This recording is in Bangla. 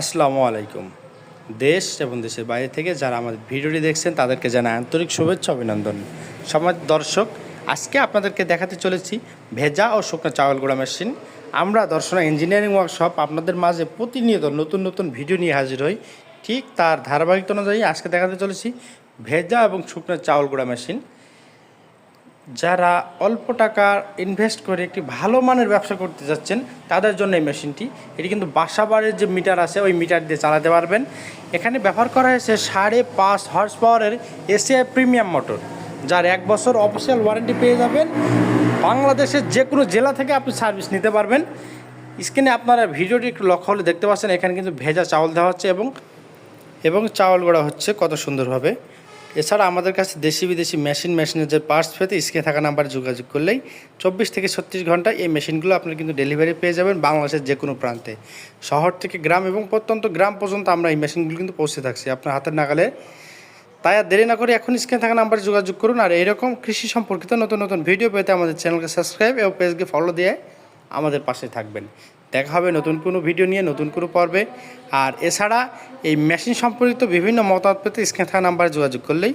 আসসালামু আলাইকুম। দেশ এবং দেশের বাইরে থেকে যারা আমাদের ভিডিওটি দেখছেন, তাদেরকে জানাই আন্তরিক শুভেচ্ছা, অভিনন্দন। সমাজ দর্শক, আজকে আপনাদেরকে দেখাতে চলেছি ভেজা ও শুকনো চাউল গুঁড়া মেশিন আমরা দর্শনা ইঞ্জিনিয়ারিং ওয়ার্কশপ আপনাদের মাঝে প্রতিনিয়ত নতুন নতুন ভিডিও নিয়ে হাজির হই। ঠিক তার ধারাবাহিকতা অনুযায়ী আজকে দেখাতে চলেছি ভেজা এবং শুকনো চাউল গুঁড়া মেশিন যারা অল্প টাকা ইনভেস্ট করে একটি ভালো মানের ব্যবসা করতে যাচ্ছেন, তাদের জন্য এই মেশিনটি। এটি কিন্তু বাসাবাড়ির যে মিটার আছে, ওই মিটার দিয়ে চালাতে পারবেন। এখানে ব্যবহার করা হয়েছে সাড়ে পাঁচ হর্স পাওয়ারের এসিআই প্রিমিয়াম মোটর যার এক বছর অফিসিয়াল ওয়ারেন্টি পেয়ে যাবেন। বাংলাদেশের যে কোনো জেলা থেকে আপনি সার্ভিস নিতে পারবেন। স্ক্রিনে আপনারা ভিডিওটি একটু লক্ষ্য হলে দেখতে পাচ্ছেন, এখানে কিন্তু ভেজা চাউল দেওয়া হচ্ছে এবং এবং চাউল গড়া হচ্ছে কত সুন্দরভাবে। এছাড়া আমাদের কাছে দেশি বিদেশি মেশিন, মেশিনের যে পার্টস পেতে স্ক্রিনে থাকা নাম্বারে যোগাযোগ করলেই চব্বিশ থেকে ছত্রিশ ঘণ্টা এই মেশিনগুলো আপনারা কিন্তু ডেলিভারি পেয়ে যাবেন বাংলাদেশের যে কোনো প্রান্তে। শহর থেকে গ্রাম এবং প্রত্যন্ত গ্রাম পর্যন্ত আমরা এই মেশিনগুলো কিন্তু পৌঁছে থাকছি আপনার হাতের নাগালে। তাই আর দেরি না করে এখন স্ক্রিনে থাকা নাম্বারে যোগাযোগ করুন আর এইরকম কৃষি সম্পর্কিত নতুন নতুন ভিডিও পেতে আমাদের চ্যানেলকে সাবস্ক্রাইব এবং পেজকে ফলো দিয়ে আমাদের পাশে থাকবেন। দেখা হবে নতুন কোনো ভিডিও নিয়ে, নতুন কোনো পর্বে। আর এছাড়া এই মেশিন সম্পর্কিত বিভিন্ন মতামত পেতে স্ক্রিনে থাকা নাম্বারে যোগাযোগ করলেই